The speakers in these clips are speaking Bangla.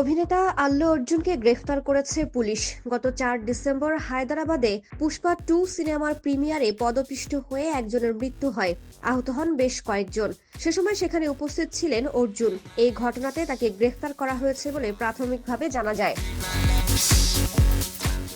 অভিনেতা আল্লু অর্জুনকে গ্রেফতার করেছে পুলিশ। গত চার ডিসেম্বর হায়দরাবাদে পুষ্পা টু সিনেমার প্রিমিয়ারে পদপিষ্ট হয়ে একজনের মৃত্যু হয়। আহত হন বেশ কয়েকজন। সে সময় সেখানে উপস্থিত ছিলেন অর্জুন। এই ঘটনাতে তাকে গ্রেফতার করা হয়েছে বলে প্রাথমিকভাবে জানা যায়।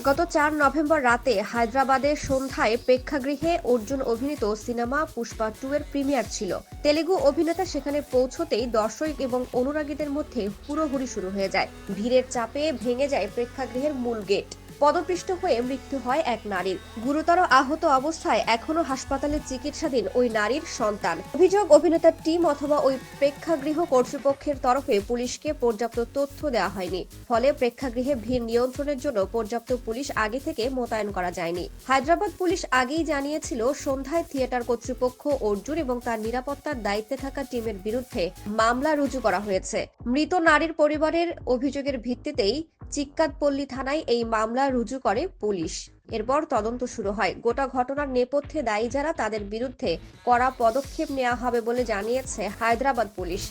গত চার নভেম্বর রাতে হায়দ্রাবাদের সন্ধ্যায় প্রেক্ষাগৃহে অর্জুন অভিনীত সিনেমা পুষ্পা টু এর প্রিমিয়ার ছিল। তেলেগু অভিনেতা সেখানে পৌঁছতেই দর্শক এবং অনুরাগীদের মধ্যে হুড়োহুড়ি শুরু হয়ে যায়। ভিড়ের চাপে ভেঙে যায় প্রেক্ষাগৃহের মূল গেট। পদপৃষ্ট হয়ে মৃত্যু হয় এক নারীর। গুরুতর আহত অবস্থায় এখনও হাসপাতালে চিকিৎসাধীন ওই নারীর সন্তান। অভিযোগ, অভিনেতার টিম অথবা ওই প্রেক্ষাগৃহ কর্তৃপক্ষের তরফে পুলিশকে পর্যাপ্ত তথ্য দেওয়া হয়নি। ফলে প্রেক্ষাগৃহে ভিড় নিয়ন্ত্রণের জন্য পর্যাপ্ত পুলিশ আগে থেকে মোতায়েন করা যায়নি। হায়দ্রাবাদ পুলিশ আগেই জানিয়েছিল, সন্ধ্যায় থিয়েটার কর্তৃপক্ষ অর্জুন এবং তার নিরাপত্তার দায়িত্বে থাকা টিমের বিরুদ্ধে মামলা রুজু করা হয়েছে। মৃত নারীর পরিবারের অভিযোগের ভিত্তিতেই চিক্কাতপল্লী থানায় এই মামলা রুজু করে পুলিশ। এরপর তদন্ত শুরু হয়। গোটা ঘটনার নেপথ্যে দায়ী যারা তাদের বিরুদ্ধে কড়া পদক্ষেপ নেওয়া হবে বলে জানিয়েছে হায়দ্রাবাদ পুলিশ।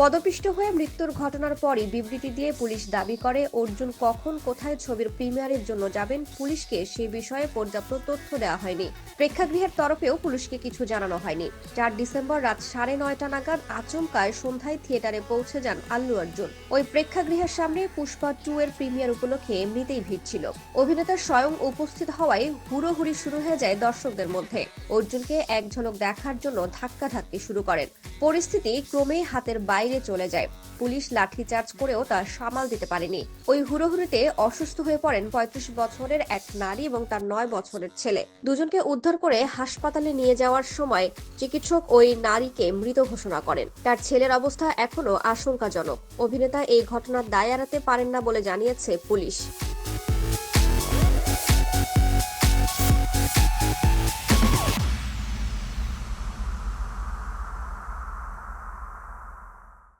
পদপিষ্ট হয়ে মৃত্যুর ঘটনার পরই বিবৃতি দিয়ে পুলিশ দাবি করে, অর্জুন কখন কোথায় ছবির প্রিমিয়ারের জন্য যাবেন? পুলিশকে সে বিষয়ে পর্যাপ্ত তথ্য দেওয়া হয়নি। প্রেক্ষাগৃহের তরফেও পুলিশকে কিছু জানানো হয়নি। চার ডিসেম্বর রাত সাড়ে নয়টা নাগাদ আচমকায় সন্ধ্যায় থিয়েটারে পৌঁছে যান আল্লু অর্জুন। ওই প্রেক্ষাগৃহের সামনে পুষ্পা টু এর প্রিমিয়ার উপলক্ষে এমনিতেই ভিড় ছিল। অভিনেতা স্বয়ং উপস্থিত হওয়ায় হুড়োহুড়ি শুরু হয়ে যায় দর্শকদের মধ্যে। অর্জুনকে এক ঝলক দেখার জন্য ধাক্কাধাক্কি শুরু করেন। পরিস্থিতি ক্রমেই হাতের বাইরে চলে যায়। পুলিশ লাঠিচার্জ করেও তা সামাল দিতে পারেনি। ওই হুড়োহুড়িতে অসুস্থ হয়ে পড়েন পঁয়ত্রিশ বছরের এক নারী এবং তার নয় বছরের ছেলে। দুজনকে উদ্ধার করে হাসপাতালে নিয়ে যাওয়ার সময় চিকিৎসক ওই নারীকে মৃত ঘোষণা করেন। তার ছেলের অবস্থা এখনও আশঙ্কাজনক। অভিনেতা এই ঘটনার দায় এড়াতে পারেন না বলে জানিয়েছে পুলিশ।